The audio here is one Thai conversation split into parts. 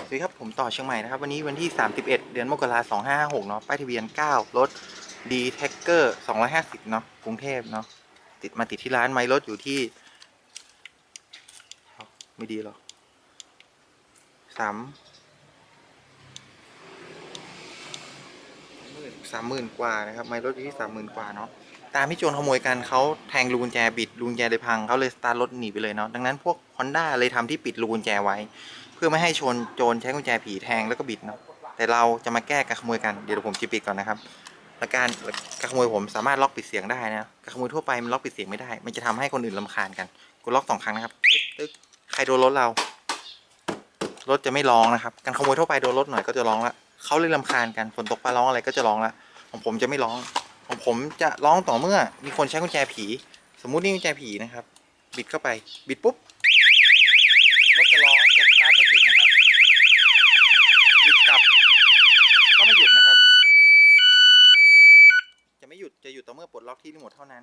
สวัสดีครับผมต่อเชียงใหม่นะครับ วันนี้วันที่ 31 เดือนมกราคม2556เนาะป้ายทะเบียน 9 รถ d t a c k e r 250 เนาะกรุงเทพเนาะติดมาติดที่ร้านไม้รถอยู่ที่ ไม่ดีหรอสามสามหมื่นกว่านะครับ ไม้รถอยู่ที่สามหมื่นกว่าเนาะ ตามที่โจรขโมยกันเขาแทงลูกุญแจบิดลูกุญแจเลยพังเขาเลยสตาร์ทรถหนีไปเลยเนาะดังนั้นพวก Honda เลยทำที่ปิดลูกุญแจไว้ เพื่อไม่ให้ชนโจรใช้กุญแจผีแทงแล้วก็บิดเนาะแต่เราจะมาแก้การขโมยกันเดี๋ยวผมจะปิดก่อนนะครับและการการขโมยผมสามารถล็อกปิดเสียงได้นะการขโมยทั่วไปมันล็อกปิดเสียงไม่ได้ มันจะทำให้คนอื่นลำคาญกันกดล็อกสองครั้งนะครับตึ๊กใครโดนรถเรารถจะไม่ร้องนะครับ การขโมยทั่วไปโดนรถหน่อยก็จะร้องละเขาเลยลำคาญกันฝนตกฟ้าร้องอะไรก็จะร้องละของผมจะไม่ร้อง ของผมจะร้องต่อเมื่อมีคนใช้กุญแจผี สมมุตินี่กุญแจผีนะครับ บิดเข้าไป บิดปุ๊บรถจะร้องจะสตาร์ทไม่ติดนะครับหยุดกลับ ก็ไม่หยุดนะครับ จะไม่หยุดจะหยุดต่อเมื่อปลดล็อกที่รีโมทเท่านั้น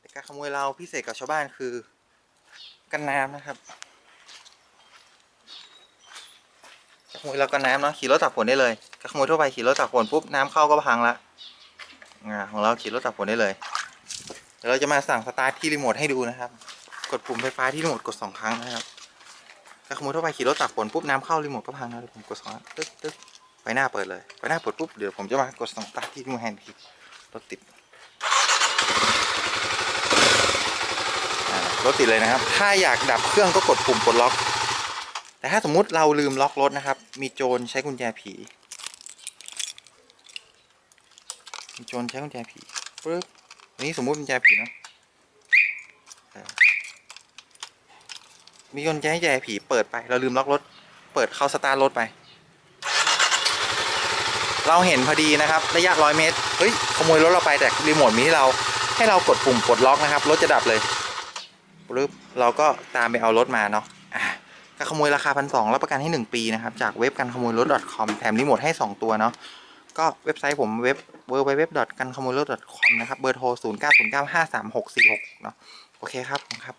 แต่การขโมยเราพิเศษกับชาวบ้านคือ กันน้ำนะครับขโมยเรากันน้ำเนาะขี่รถตักฝนได้เลยการขโมยทั่วไปขี่รถตักฝนปุ๊บน้ำเข้าก็พังละ ของเราขี่รถตักฝนได้เลยเดี๋ยวเราจะมาสั่งสตาร์ทที่รีโมทให้ดูนะครับ กดปุ่มไฟฟ้าที่รีโมทกดสองครั้งนะครับถ้าขโมยทั่วไปขี่รถตากฝนปุ๊บน้ำเข้ารีโมทก็พังนะเดี๋ยวผมกดสองครั้งตึ๊กตึ๊กไฟหน้าเปิดเลยไฟหน้าเปิดปุ๊บเดี๋ยวผมจะมากดสองตาร์ทที่มือแฮนด์ทีรถติดรถติดเลยนะครับ ถ้าอยากดับเครื่องก็กดปุ่มปลดล็อก แต่ถ้าสมมุติเราลืมล็อกรถนะครับ มีโจรใช้กุญแจผี มี โจรใช้กุญแจผีปึ๊บอันนี้สมมุติกุญแจผีนะมีคนแจ้งแย่ผีเปิดไป เราลืมล็อกรถ เปิดเข้าสตาร์ทรถไป เราเห็นพอดีนะครับ ระยะร้อยเมตร เฮ้ย ขโมยรถเราไปแต่รีโมทมีที่เราให้เรากดปุ่มปลดล็อกนะครับ รถจะดับเลยปึ๊บเราก็ตามไปเอารถมาเนาะอะกาขโมยราคาพันสองรับประกันให้ 1 ปีนะครับ จากเว็บการขโมยรถ .com แถมรีโมทให้ 2 ตัวเนาะ ก็เว็บไซต์ผมเว็บ www.gancamulo.com นะครับ เบอร์โทร 0909536466 เนาะ โอเคครับครับ